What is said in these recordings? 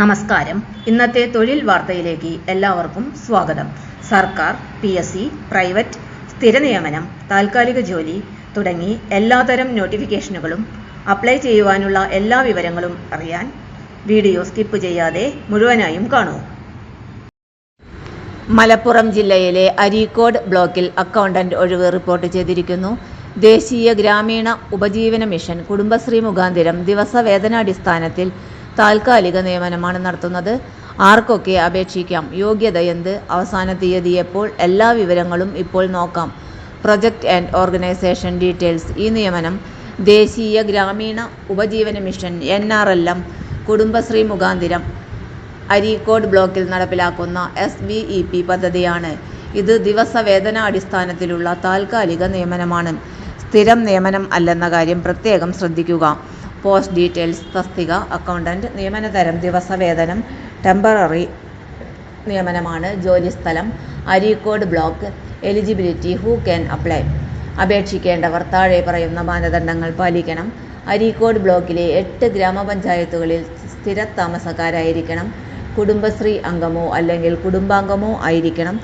നമസ്കാരം. ഇന്നത്തെ തൊഴിൽ വാർത്തയിലേക്ക് എല്ലാവർക്കും സ്വാഗതം. സർക്കാർ പി എസ് സി പ്രൈവറ്റ് സ്ഥിരനിയമനം താൽക്കാലിക ജോലി തുടങ്ങി എല്ലാതരം നോട്ടിഫിക്കേഷനുകളും അപ്ലൈ ചെയ്യുവാനുള്ള എല്ലാ വിവരങ്ങളും അറിയാൻ വീഡിയോ സ്കിപ്പ് ചെയ്യാതെ മുഴുവനായും കാണൂ. മലപ്പുറം ജില്ലയിലെ അരീക്കോട് ബ്ലോക്കിൽ അക്കൗണ്ടന്റ് ഒഴിവ് റിപ്പോർട്ട് ചെയ്തിരിക്കുന്നു. ദേശീയ ഗ്രാമീണ ഉപജീവന മിഷൻ കുടുംബശ്രീ മുഖാന്തിരം ദിവസവേതനാടിസ്ഥാനത്തിൽ താൽക്കാലിക നിയമനമാണ് നടത്തുന്നത്. ആർക്കൊക്കെ അപേക്ഷിക്കാം? യോഗ്യത എന്ത്? അവസാന തീയതി എപ്പോൾ? എല്ലാ വിവരങ്ങളും ഇപ്പോൾ നോക്കാം. Project and organisation details. ഈ നിയമനം ദേശീയ ഗ്രാമീണ ഉപജീവന mission N R L M Kudumbashree മുഖാന്തിരം അരീക്കോട് ബ്ലോക്കിൽ നടപ്പിലാക്കുന്ന എസ് ബി ഇ പി പദ്ധതിയാണ്. ഇത് ദിവസവേതന അടിസ്ഥാനത്തിലുള്ള താൽക്കാലിക നിയമനമാണ്. സ്ഥിരം നിയമനം അല്ലെന്ന കാര്യം പ്രത്യേകം ശ്രദ്ധിക്കുക. പോസ്റ്റ് ഡീറ്റെയിൽസ് തസ്തിക അക്കൗണ്ടന്റ് നിയമനതരം ദിവസവേതനം ടെമ്പററി നിയമനമാണ് ജോലിസ്ഥലം Areekode block eligibility who can apply അപേക്ഷിക്കേണ്ടവർ താഴെ പറയുന്ന മാനദണ്ഡങ്ങൾ പാലിക്കണം. അരീക്കോട് ബ്ലോക്കിലെ എട്ട് ഗ്രാമപഞ്ചായത്തുകളിൽ സ്ഥിര താമസക്കാരായിരിക്കണം കുടുംബശ്രീ അംഗമോ അല്ലെങ്കിൽ കുടുംബാംഗമോ ആയിരിക്കണം.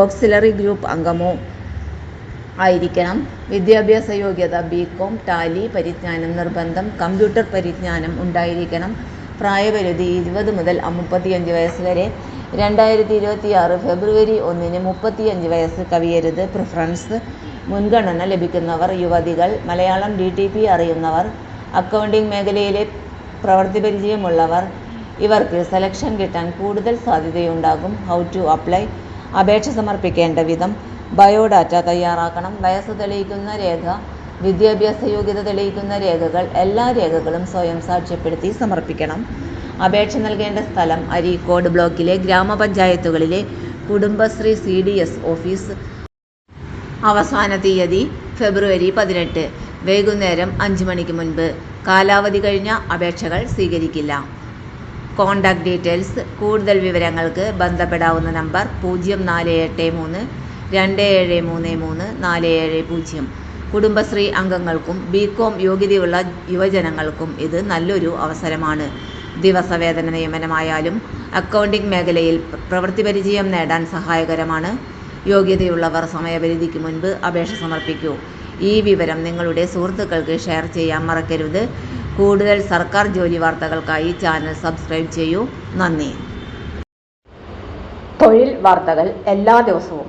ഓക്സിലറി ഗ്രൂപ്പ് അംഗമോ ആയിരിക്കണം. വിദ്യാഭ്യാസ യോഗ്യത ബി കോം ടാലി പരിജ്ഞാനം നിർബന്ധം കമ്പ്യൂട്ടർ പരിജ്ഞാനം ഉണ്ടായിരിക്കണം. പ്രായപരിധി ഇരുപത് മുതൽ മുപ്പത്തിയഞ്ച് വയസ്സ് വരെ. രണ്ടായിരത്തി ഇരുപത്തി ആറ് ഫെബ്രുവരി ഒന്നിന് മുപ്പത്തിയഞ്ച് വയസ്സ് കവിയരുത്. പ്രിഫറൻസ് മുൻഗണന ലഭിക്കുന്നവർ യുവതികൾ മലയാളം ഡി ടി പി അറിയുന്നവർ അക്കൗണ്ടിംഗ് മേഖലയിലെ പ്രവൃത്തി പരിചയമുള്ളവർ ഇവർക്ക് സെലക്ഷൻ കിട്ടാൻ കൂടുതൽ സാധ്യതയുണ്ടാകും. ഹൗ ടു അപ്ലൈ അപേക്ഷ സമർപ്പിക്കേണ്ട വിധം. ബയോഡാറ്റ തയ്യാറാക്കണം. വയസ്സ് തെളിയിക്കുന്ന രേഖ വിദ്യാഭ്യാസ യോഗ്യത തെളിയിക്കുന്ന രേഖകൾ എല്ലാ രേഖകളും സ്വയം സാക്ഷ്യപ്പെടുത്തി സമർപ്പിക്കണം. അപേക്ഷ നൽകേണ്ട സ്ഥലം അരീക്കോട് ബ്ലോക്കിലെ ഗ്രാമപഞ്ചായത്തുകളിലെ Kudumbashree C D S office. അവസാന തീയതി ഫെബ്രുവരി പതിനെട്ട് വൈകുന്നേരം അഞ്ച് മണിക്ക് മുൻപ്. കാലാവധി കഴിഞ്ഞ അപേക്ഷകൾ സ്വീകരിക്കില്ല. കോൺടാക്ട് ഡീറ്റെയിൽസ് കൂടുതൽ വിവരങ്ങൾക്ക് ബന്ധപ്പെടാവുന്ന നമ്പർ പൂജ്യം നാല് എട്ട് മൂന്ന് രണ്ട് ഏഴ് മൂന്ന് മൂന്ന് നാല് ഏഴ് പൂജ്യം. കുടുംബശ്രീ അംഗങ്ങൾക്കും ബികോം യോഗ്യതയുള്ള യുവജനങ്ങൾക്കും ഇത് നല്ലൊരു അവസരമാണ്. ദിവസവേതന നിയമനമായാലും അക്കൗണ്ടിംഗ് മേഖലയിൽ പ്രവൃത്തി പരിചയം നേടാൻ സഹായകരമാണ്. യോഗ്യതയുള്ളവർ സമയപരിധിക്ക് മുൻപ് അപേക്ഷ സമർപ്പിക്കൂ. ഈ വിവരം നിങ്ങളുടെ സുഹൃത്തുക്കൾക്ക് ഷെയർ ചെയ്യാൻ മറക്കരുത്. കൂടുതൽ സർക്കാർ ജോലി വാർത്തകൾക്കായി ചാനൽ സബ്സ്ക്രൈബ് ചെയ്യൂ. നന്ദി. തൊഴിൽ വാർത്തകൾ എല്ലാ ദിവസവും